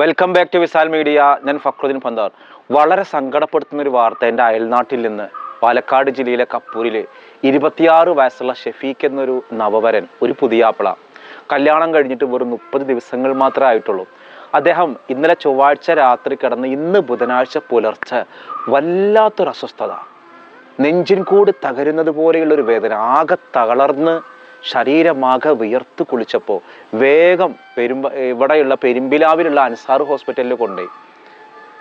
Welcome back to Visal media ഞാൻ ഫക്രുദ്ദീൻ പന്താർ. വളരെ സങ്കടപ്പെടുത്തുന്ന ഒരു വാർത്ത എന്റെ അയൽനാട്ടിൽ നിന്ന് പാലക്കാട് ജില്ലയിലെ കപ്പൂരിൽ ഇരുപത്തിയാറ് വയസ്സുള്ള ഷെഫീഖ് എന്നൊരു നവവരൻ ഒരു പുതിയാപ്പിള കല്യാണം കഴിഞ്ഞിട്ട് വെറും മുപ്പത് ദിവസങ്ങൾ മാത്രമേ ആയിട്ടുള്ളൂ. അദ്ദേഹം ഇന്നലെ ചൊവ്വാഴ്ച രാത്രി കിടന്ന് ഇന്ന് ബുധനാഴ്ച പുലർച്ചെ വല്ലാത്തൊരു അസ്വസ്ഥത. നെഞ്ചിൻ കൂട് തകരുന്നത് പോലെയുള്ളൊരു വേദന ആകെ തളർന്ന് ശരീരമാകെ വിയർത്ത് കുളിച്ചപ്പോൾ വേഗം പെരുമ്പ ഇവിടെയുള്ള പെരുമ്പിലാവിലുള്ള അൻസാർ ഹോസ്പിറ്റലിൽ കൊണ്ടുപോയി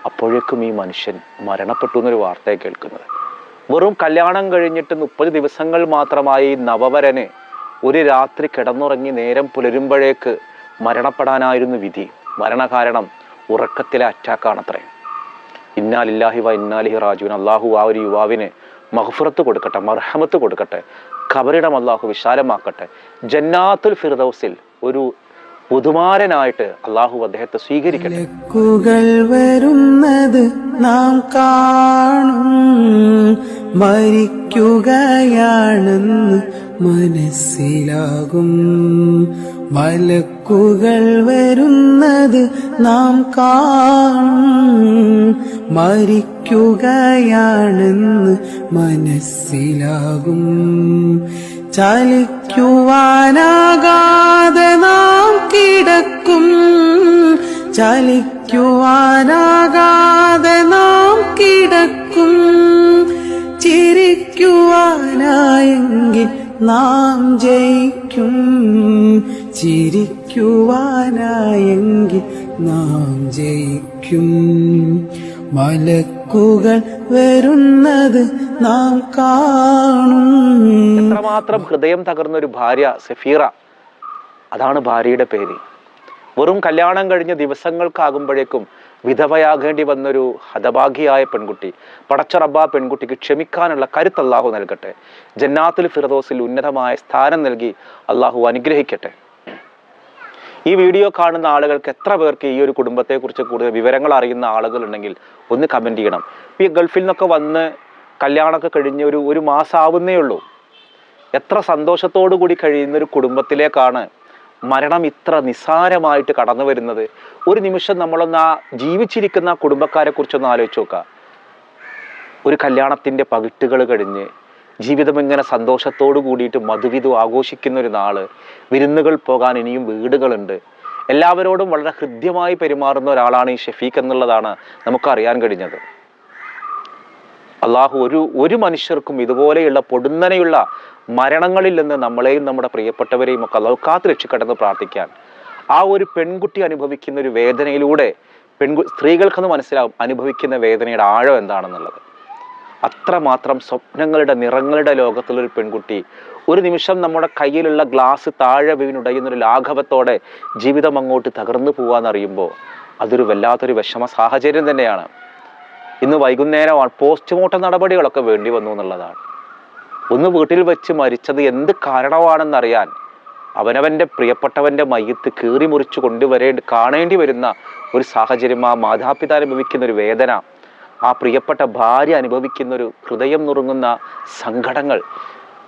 അപ്പോഴേക്കും ഈ മനുഷ്യൻ മരണപ്പെട്ടു എന്നൊരു വാർത്തയാണ് കേൾക്കുന്നത്. വെറും കല്യാണം കഴിഞ്ഞിട്ട് മുപ്പത് ദിവസങ്ങൾ മാത്രമായി നവവരന് ഒരു രാത്രി കിടന്നുറങ്ങി നേരം പുലരുമ്പോഴേക്ക് മരണപ്പെടാനായിരുന്നു വിധി. മരണകാരണം ഉറക്കത്തിലെ അറ്റാക്കാണത്രേ. ഇന്നാലില്ലാഹി വ ഇന്നാലിഹി റാജുവിൻ അള്ളാഹു ആ ഒരു യുവാവിന് മഹഫുറത്ത് കൊടുക്കട്ടെ മർഹമത്ത് കൊടുക്കട്ടെ. ഖബറിടം അള്ളാഹു വിശാലമാക്കട്ടെ. ജന്നാത്തുൽ ഫിർദൗസിൽ ഒരു പുതുമാരനായിട്ട് അള്ളാഹു അദ്ദേഹത്തെ സ്വീകരിക്കട്ടെ. വരുന്നത് നാം കാണും. മരിക്കുകയാണെന്ന് മനസ്സിലാകും. മലക്കുകൾ വരുന്നത് നാം കാണും. മരിക്കുകയാണെന്ന് മനസ്സിലാകും. ചലിക്കുവാനാകാതെ നാം കിടക്കും. ചലിക്കുവാനാകാതെ നാം കിടക്കും. ചിരിക്കുവാനായെങ്കിൽ നാം ജയിക്കും. ചിരിക്കുവാനായെങ്കിൽ നാം ജയിക്കും. മലക്കുകൾ വരുന്നത് നാം കാണും. എത്രമാത്രം ഹൃദയം തകർന്നൊരു ഭാര്യ സഫീറ. അതാണ് ഭാര്യയുടെ പേര്. വെറും കല്യാണം കഴിഞ്ഞ ദിവസങ്ങൾക്കാകുമ്പോഴേക്കും വിധവയാകേണ്ടി വന്നൊരു ഹതഭാഗിയായ പെൺകുട്ടി പടച്ചറബ പെൺകുട്ടിക്ക് ക്ഷമിക്കാനുള്ള കരുത്ത് അള്ളാഹു നൽകട്ടെ. ജന്നാത്തുൽ ഫിറദോസിൽ ഉന്നതമായ സ്ഥാനം നൽകി അള്ളാഹു അനുഗ്രഹിക്കട്ടെ. ഈ വീഡിയോ കാണുന്ന ആളുകൾക്ക് എത്ര പേർക്ക് ഈ ഒരു കുടുംബത്തെക്കുറിച്ച് കൂടുതൽ വിവരങ്ങൾ അറിയുന്ന ആളുകൾ ഉണ്ടെങ്കിൽ ഒന്ന് കമന്റ് ചെയ്യണം. ഈ ഗൾഫിൽ നിന്നൊക്കെ വന്ന് കല്യാണമൊക്കെ കഴിഞ്ഞ് ഒരു ഒരു മാസം ആവുന്നേ ഉള്ളൂ. എത്ര സന്തോഷത്തോടു കൂടി കഴിയുന്ന ഒരു കുടുംബത്തിലേക്കാണ് മരണം ഇത്ര നിസ്സാരമായിട്ട് കടന്നു വരുന്നത്? ഒരു നിമിഷം നമ്മളൊന്ന് ആ ജീവിച്ചിരിക്കുന്ന കുടുംബക്കാരെ കുറിച്ചൊന്ന് ആലോചിച്ച് നോക്കുക ഒരു കല്യാണത്തിന്റെ പകിട്ടുകൾ കഴിഞ്ഞ് ജീവിതം ഇങ്ങനെ സന്തോഷത്തോടു കൂടിയിട്ട് മധുവിധു ആഘോഷിക്കുന്ന ഒരു നാൾ. വിരുന്നുകൾ പോകാൻ ഇനിയും വീടുകളുണ്ട്. എല്ലാവരോടും വളരെ ഹൃദ്യമായി പെരുമാറുന്ന ഒരാളാണ് ഈ ഷെഫീഖ് എന്നുള്ളതാണ് നമുക്കറിയാൻ കഴിഞ്ഞത്. അള്ളാഹു ഒരു ഒരു മനുഷ്യർക്കും ഇതുപോലെയുള്ള പൊടുന്നനെയുള്ള മരണങ്ങളിൽ നിന്ന് നമ്മളെയും നമ്മുടെ പ്രിയപ്പെട്ടവരെയും ഒക്കെ അള്ളാഹു കാത്തു രക്ഷിക്കട്ടെന്ന് പ്രാർത്ഥിക്കാൻ. ആ ഒരു പെൺകുട്ടി അനുഭവിക്കുന്ന ഒരു വേദനയിലൂടെ പെൺകു സ്ത്രീകൾക്കെന്ന് മനസ്സിലാവും അനുഭവിക്കുന്ന വേദനയുടെ ആഴം എന്താണെന്നുള്ളത്. അത്രമാത്രം സ്വപ്നങ്ങളുടെ നിറങ്ങളുടെ ലോകത്തുള്ളൊരു പെൺകുട്ടി ഒരു നിമിഷം നമ്മുടെ കയ്യിലുള്ള ഗ്ലാസ് താഴെ വീണുടയുന്നൊരു ലാഘവത്തോടെ ജീവിതം അങ്ങോട്ട് തകർന്നു പോവാന്നറിയുമ്പോൾ അതൊരു വല്ലാത്തൊരു വിഷമ സാഹചര്യം തന്നെയാണ്. ഇന്ന് വൈകുന്നേരമാണ് പോസ്റ്റ്മോർട്ടം നടപടികളൊക്കെ വേണ്ടി വന്നു എന്നുള്ളതാണ്. ഒന്ന് വീട്ടിൽ വെച്ച് മരിച്ചത് എന്ത് കാരണമാണെന്നറിയാൻ അവനവന്റെ പ്രിയപ്പെട്ടവന്റെ മയ്യത്ത് കീറി മുറിച്ച് കൊണ്ടുവരേണ്ടി കാണേണ്ടി വരുന്ന ഒരു സാഹചര്യം ആ മാതാപിതാ അനുഭവിക്കുന്ന ഒരു വേദന ആ പ്രിയപ്പെട്ട ഭാര്യ അനുഭവിക്കുന്ന ഒരു ഹൃദയം നുറുങ്ങുന്ന സങ്കടങ്ങൾ.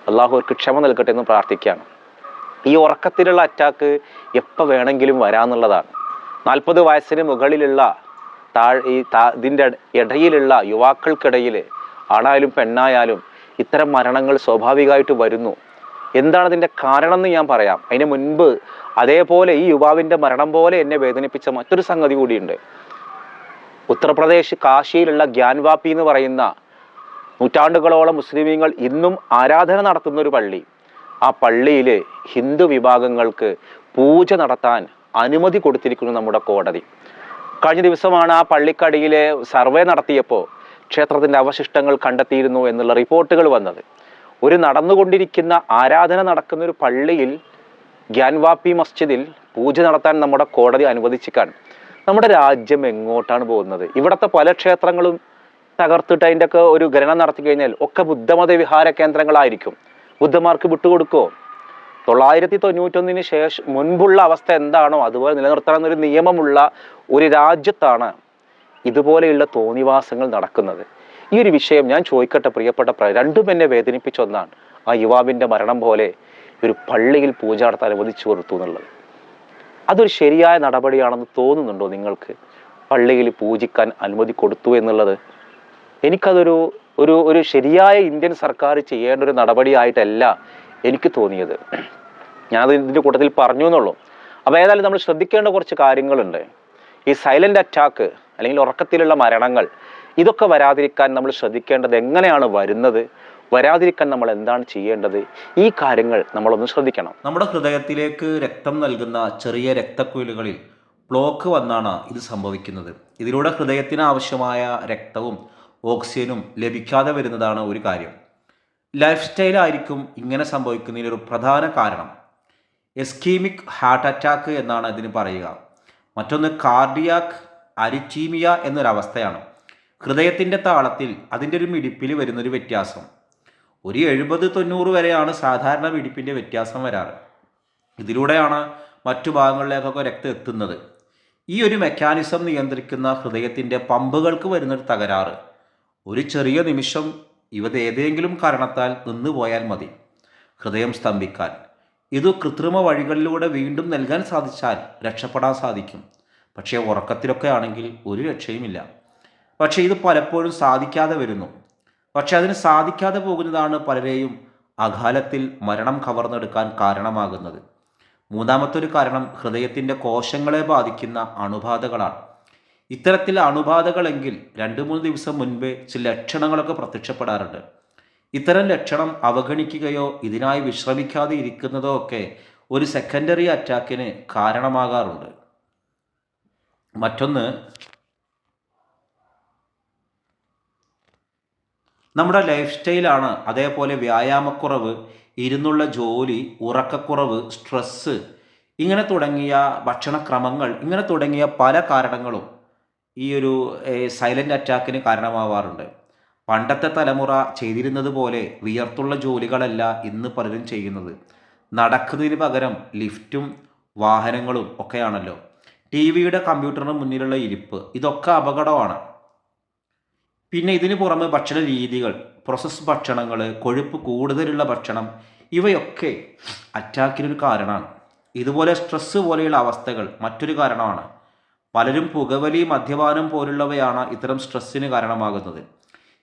അള്ളാഹു അവർക്ക് ക്ഷമ നൽകട്ടെ എന്ന് പ്രാർത്ഥിക്കുകയാണ്. ഈ ഉറക്കത്തിലുള്ള അറ്റാക്ക് എപ്പോൾ വേണമെങ്കിലും വരാമെന്നുള്ളതാണ് നാൽപ്പത് വയസ്സിന് മുകളിലുള്ള താഴ് ഈ താ ഇതിന്റെ ഇടയിലുള്ള യുവാക്കൾക്കിടയിൽ ആണായാലും പെണ്ണായാലും ഇത്തരം മരണങ്ങൾ സ്വാഭാവികമായിട്ട് വരുന്നു. എന്താണ് അതിന്റെ കാരണം എന്ന് ഞാൻ പറയാം. അതിന് മുൻപ് അതേപോലെ ഈ യുവാവിന്റെ മരണം പോലെ എന്നെ വേദനിപ്പിച്ച മറ്റൊരു സംഗതി കൂടിയുണ്ട്. ഉത്തർപ്രദേശ് കാശിയിലുള്ള ഗ്യാൻവാപ്പി എന്ന് പറയുന്ന നൂറ്റാണ്ടുകളോളം മുസ്ലിമീങ്ങൾ ഇന്നും ആരാധന നടത്തുന്ന ഒരു പള്ളി. ആ പള്ളിയിൽ ഹിന്ദു വിഭാഗങ്ങൾക്ക് പൂജ നടത്താൻ അനുമതി കൊടുത്തിരിക്കുന്നു നമ്മുടെ കോടതി. കഴിഞ്ഞ ദിവസമാണ് ആ പള്ളിക്കടിയിലെ സർവേ നടത്തിയപ്പോൾ ക്ഷേത്രത്തിന്റെ അവശിഷ്ടങ്ങൾ കണ്ടെത്തിയിരുന്നു എന്നുള്ള റിപ്പോർട്ടുകൾ വന്നത്. ഒരു നടന്നുകൊണ്ടിരിക്കുന്ന ആരാധന നടക്കുന്ന ഒരു പള്ളിയിൽ ഗ്യാൻവാപ്പി മസ്ജിദിൽ പൂജ നടത്താൻ നമ്മുടെ കോടതി അനുവദിച്ചിക്കാൻ നമ്മുടെ രാജ്യം എങ്ങോട്ടാണ് പോകുന്നത്? ഇവിടുത്തെ പല ക്ഷേത്രങ്ങളും തകർത്തിട്ട് അതിന്റെയൊക്കെ ഒരു ഖനനം നടത്തി കഴിഞ്ഞാൽ ഒക്കെ ബുദ്ധമത വിഹാര കേന്ദ്രങ്ങളായിരിക്കും. ബുദ്ധന്മാർക്ക് വിട്ടുകൊടുക്കുമോ തൊള്ളായിരത്തി തൊണ്ണൂറ്റൊന്നിന് ശേഷം മുൻപുള്ള അവസ്ഥ എന്താണോ അതുപോലെ നിലനിർത്തണം എന്നൊരു നിയമമുള്ള ഒരു രാജ്യത്താണ് ഇതുപോലെയുള്ള തോന്നിവാസങ്ങൾ നടക്കുന്നത്. ഈ ഒരു വിഷയം ഞാൻ ചോദിക്കട്ടെ പ്രിയപ്പെട്ട പ്ര- രണ്ടും എന്നെ വേദനിപ്പിച്ച ഒന്നാണ് ആ യുവാവിന്റെ മരണം പോലെ ഒരു പള്ളിയിൽ പൂജ നടത്താൻ അനുവദിച്ചു കൊടുത്തു എന്നുള്ളത്. അതൊരു ശരിയായ നടപടിയാണെന്ന് തോന്നുന്നുണ്ടോ നിങ്ങൾക്ക്? പള്ളിയിൽ പൂജിക്കാൻ അനുമതി കൊടുത്തു എന്നുള്ളത്? എനിക്കതൊരു ഒരു ഒരു ശരിയായ ഇന്ത്യൻ സർക്കാർ ചെയ്യേണ്ട ഒരു നടപടിയായിട്ടല്ല എനിക്ക് തോന്നിയത്. ഞാനത് ഇതിന്റെ കൂട്ടത്തിൽ പറഞ്ഞു എന്നുള്ളൂ. അപ്പോൾ ഏതായാലും നമ്മൾ ശ്രദ്ധിക്കേണ്ട കുറച്ച് കാര്യങ്ങളുണ്ട്. ഈ സൈലന്റ് അറ്റാക്ക് അല്ലെങ്കിൽ ഉറക്കത്തിലുള്ള മരണങ്ങൾ ഇതൊക്കെ വരാതിരിക്കാൻ നമ്മൾ ശ്രദ്ധിക്കേണ്ടത് എങ്ങനെയാണ് വരുന്നത്? വരാതിരിക്കാൻ നമ്മൾ എന്താണ് ചെയ്യേണ്ടത്? ഈ കാര്യങ്ങൾ നമ്മളൊന്ന് ശ്രദ്ധിക്കണം. നമ്മുടെ ഹൃദയത്തിലേക്ക് രക്തം നൽകുന്ന ചെറിയ രക്തക്കുഴലുകളിൽ ബ്ലോക്ക് വന്നാണ് ഇത് സംഭവിക്കുന്നത്. ഇതിലൂടെ ഹൃദയത്തിന് ആവശ്യമായ രക്തവും ഓക്സിജനും ലഭിക്കാതെ വരുന്നതാണ് ഒരു കാര്യം. ലൈഫ് സ്റ്റൈലായിരിക്കും ഇങ്ങനെ സംഭവിക്കുന്നതിനൊരു പ്രധാന കാരണം. എസ്കീമിക് ഹാർട്ട് അറ്റാക്ക് എന്നാണ് ഇതിന് പറയുക. മറ്റൊന്ന് കാർഡിയാക് അരിച്ചീമിയ എന്നൊരവസ്ഥയാണ്. ഹൃദയത്തിന്റെ താളത്തിൽ അതിന്റെ ഒരു മിടിപ്പിൽ വരുന്നൊരു വ്യത്യാസം. ഒരു എഴുപത് തൊണ്ണൂറ് വരെയാണ് സാധാരണ മിടിപ്പിന്റെ വ്യത്യാസം വരാറ്. ഇതിലൂടെയാണ് മറ്റു ഭാഗങ്ങളിലേക്കൊക്കെ രക്തം എത്തുന്നത്. ഈ ഒരു മെക്കാനിസം നിയന്ത്രിക്കുന്ന ഹൃദയത്തിന്റെ പമ്പുകൾക്ക് വരുന്നൊരു തകരാറ്. ഒരു ചെറിയ നിമിഷം ഇവ ഏതെങ്കിലും കാരണത്താൽ നിന്നുപോയാൽ മതി. ഹൃദയം സ്തംഭിക്കാൻ. ഇത് കൃത്രിമ വഴികളിലൂടെ വീണ്ടും നൽകാൻ സാധിച്ചാൽ രക്ഷപ്പെടാൻ സാധിക്കും. പക്ഷേ ഉറക്കത്തിലൊക്കെ ആണെങ്കിൽ ഒരു രക്ഷയുമില്ല. പക്ഷേ ഇത് പലപ്പോഴും സാധിക്കാതെ വരുന്നു. പക്ഷേ അതിന് സാധിക്കാതെ പോകുന്നതാണ് പലരെയും അകാലത്തിൽ മരണം കവർന്നെടുക്കാൻ കാരണമാകുന്നത്. മൂന്നാമത്തെ ഒരു കാരണം ഹൃദയത്തിന്റെ കോശങ്ങളെ ബാധിക്കുന്ന അണുബാധകളാണ്. ഇത്തരത്തിൽ അണുബാധകളെങ്കിൽ രണ്ട് മൂന്ന് ദിവസം മുൻപേ ചില ലക്ഷണങ്ങളൊക്കെ പ്രത്യക്ഷപ്പെടാറുണ്ട്. ഇത്തരം ലക്ഷണം അവഗണിക്കുകയോ ഇതിനായി വിശ്രമിക്കാതെ ഇരിക്കുന്നതോ ഒക്കെ ഒരു സെക്കൻഡറി അറ്റാക്കിന് കാരണമാകാറുണ്ട്. മറ്റൊന്ന് നമ്മുടെ ലൈഫ് സ്റ്റൈലാണ് അതേപോലെ വ്യായാമക്കുറവ് ഇരുന്നുള്ള ജോലി ഉറക്കക്കുറവ് സ്ട്രെസ്സ് ഇങ്ങനെ തുടങ്ങിയ ഭക്ഷണക്രമങ്ങൾ ഇങ്ങനെ തുടങ്ങിയ പല കാരണങ്ങളും ഈ ഒരു സൈലന്റ് അറ്റാക്കിന് കാരണമാവാറുണ്ട്. പണ്ടത്തെ തലമുറ ചെയ്തിരുന്നത് പോലെ വിയർത്തുള്ള ജോലികളല്ല ഇന്ന് പലരും ചെയ്യുന്നത്. നടക്കുന്നതിന് പകരം ലിഫ്റ്റും വാഹനങ്ങളും ഒക്കെയാണല്ലോ. ടി വിയുടെ കമ്പ്യൂട്ടറിന് മുന്നിലുള്ള ഇരിപ്പ് ഇതൊക്കെ അപകടമാണ്. പിന്നെ ഇതിന് പുറമെ ഭക്ഷണ രീതികൾ പ്രോസസ് ഭക്ഷണങ്ങൾ കൊഴുപ്പ് കൂടുതലുള്ള ഭക്ഷണം ഇവയൊക്കെ അറ്റാക്കിനൊരു കാരണമാണ്. ഇതുപോലെ സ്ട്രെസ്സ് പോലെയുള്ള അവസ്ഥകൾ മറ്റൊരു കാരണമാണ്. പലരും പുകവലി മദ്യപാനം പോലുള്ളവയാണ് ഇത്തരം സ്ട്രെസ്സിന് കാരണമാകുന്നത്.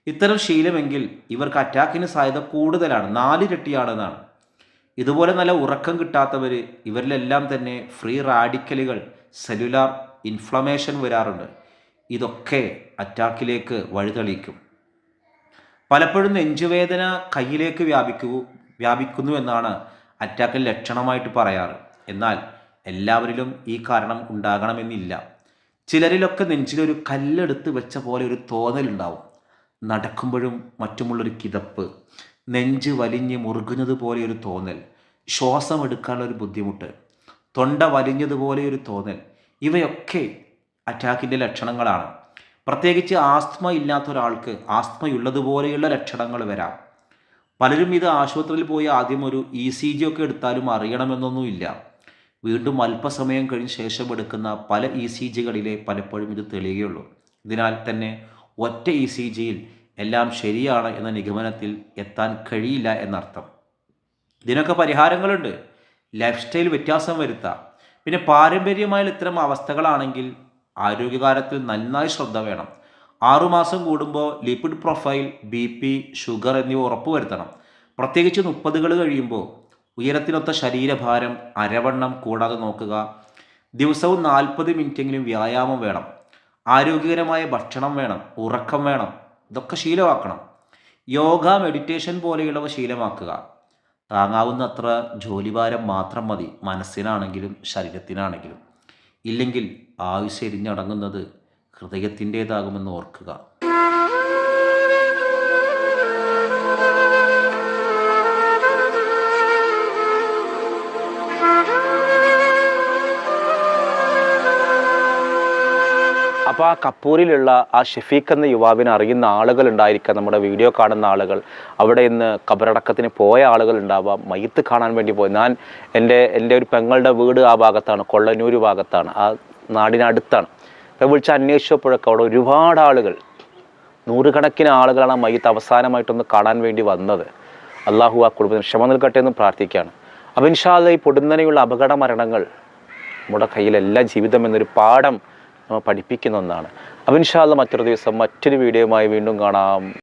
ഇത്തരം ശീലമെങ്കിൽ ഇവർക്ക് അറ്റാക്കിന് സാധ്യത കൂടുതലാണ് നാലിരട്ടിയാണെന്നാണ് ഇതുപോലെ നല്ല ഉറക്കം കിട്ടാത്തവർ ഇവരിലെല്ലാം തന്നെ ഫ്രീ റാഡിക്കലുകൾ സെല്ലുലാർ ഇൻഫ്ലമേഷൻ വരാറുണ്ട്. ഇതൊക്കെ അറ്റാക്കിലേക്ക് വഴിതെളിക്കും പലപ്പോഴും നെഞ്ചുവേദന കയ്യിലേക്ക് വ്യാപിക്കൂ വ്യാപിക്കുന്നു എന്നാണ് അറ്റാക്കിൽ ലക്ഷണമായിട്ട് പറയാറ്. എന്നാൽ എല്ലാവരിലും ഈ കാരണം ഉണ്ടാകണമെന്നില്ല. ചിലരിലൊക്കെ നെഞ്ചിലൊരു കല്ലെടുത്ത് വെച്ച പോലെ ഒരു തോന്നലുണ്ടാവും. നടക്കുമ്പോഴും മറ്റുമുള്ളൊരു കിതപ്പ്. നെഞ്ച് വലിഞ്ഞ് മുറുകുന്നത് പോലെ ഒരു തോന്നൽ. ശ്വാസം എടുക്കാനുള്ള ഒരു ബുദ്ധിമുട്ട്. തൊണ്ട വലിഞ്ഞതുപോലെ ഒരു തോന്നൽ. ഇവയൊക്കെ അറ്റാക്കിന്റെ ലക്ഷണങ്ങളാണ്. പ്രത്യേകിച്ച് ആസ്മ ഇല്ലാത്ത ഒരാൾക്ക് ആസ്ത്മയുള്ളതുപോലെയുള്ള ലക്ഷണങ്ങൾ വരാം. പലരും ഇത് ആശുപത്രിയിൽ പോയി ആദ്യം ഒരു ഇ സി ജി ഒക്കെ എടുത്താലും അറിയണമെന്നൊന്നുമില്ല. വീണ്ടും അല്പസമയം കഴിഞ്ഞ് ശേഷം എടുക്കുന്ന പല ഇ സി ജികളിലെ പലപ്പോഴും ഇത് തെളിയുകയുള്ളൂ. ഇതിനാൽ തന്നെ ഒറ്റ ഇ സി ജിയിൽ എല്ലാം ശരിയാണ് എന്ന നിഗമനത്തിൽ എത്താൻ കഴിയില്ല എന്നർത്ഥം. ഇതിനൊക്കെ പരിഹാരങ്ങളുണ്ട്. ലൈഫ് സ്റ്റൈൽ വ്യത്യാസം വരുത്താം. പിന്നെ പാരമ്പര്യമായ ഇത്തരം അവസ്ഥകളാണെങ്കിൽ ആരോഗ്യകാലത്തിൽ നന്നായി ശ്രദ്ധ വേണം. ആറുമാസം കൂടുമ്പോൾ lipid profile B P sugar എന്നിവ ഉറപ്പുവരുത്തണം. പ്രത്യേകിച്ച് മുപ്പതുകൾ കഴിയുമ്പോൾ ഉയരത്തിനൊത്ത ശരീരഭാരം അരവണ്ണം കൂടാതെ നോക്കുക. ദിവസവും നാൽപ്പത് മിനിറ്റെങ്കിലും വ്യായാമം വേണം. ആരോഗ്യകരമായ ഭക്ഷണം വേണം ഉറക്കം വേണം ഇതൊക്കെ ശീലമാക്കണം. യോഗ മെഡിറ്റേഷൻ പോലെയുള്ളവ ശീലമാക്കുക. താങ്ങാവുന്നത്ര ജോലിഭാരം മാത്രം മതി മനസ്സിനാണെങ്കിലും ശരീരത്തിനാണെങ്കിലും. ഇല്ലെങ്കിൽ ആയുസ് എരിഞ്ഞടങ്ങുന്നത് ഹൃദയത്തിന്റേതാകുമെന്ന് ഓർക്കുക. അപ്പോൾ ആ കപ്പൂരിലുള്ള ആ ഷെഫീഖ് എന്ന യുവാവിനെ അറിയുന്ന ആളുകൾ ഉണ്ടായിരിക്കാം നമ്മുടെ വീഡിയോ കാണുന്ന ആളുകൾ. അവിടെ ഇന്ന് കബറടക്കത്തിന് പോയ ആളുകൾ ഉണ്ടാവാം. മയ്യത്ത് കാണാൻ വേണ്ടി പോയി. ഞാൻ എന്റെ എന്റെ ഒരു പെങ്ങളുടെ വീട് ആ ഭാഗത്താണ്. കൊള്ളനൂർ ഭാഗത്താണ്. ആ നാടിനടുത്താണ്. അപ്പോൾ വിളിച്ച് അന്വേഷിച്ചപ്പോഴൊക്കെ അവിടെ ഒരുപാട് ആളുകൾ നൂറുകണക്കിന് ആളുകളാണ് ആ മയ്യത്ത് അവസാനമായിട്ടൊന്ന് കാണാൻ വേണ്ടി വന്നത്. അള്ളാഹു ആ കുടുംബത്തിന് ക്ഷമ നൽകട്ടെ എന്ന് പ്രാർത്ഥിക്കുകയാണ്. ഇൻഷാല്ല ഈ പൊടുന്നനെയുള്ള അപകട മരണങ്ങൾ നമ്മുടെ കയ്യിലല്ല ജീവിതം എന്നൊരു പാഠം നമ്മൾ പഠിപ്പിക്കുന്ന ഒന്നാണ്. അപ്പം മറ്റൊരു ദിവസം മറ്റൊരു വീഡിയോയുമായി വീണ്ടും കാണാം.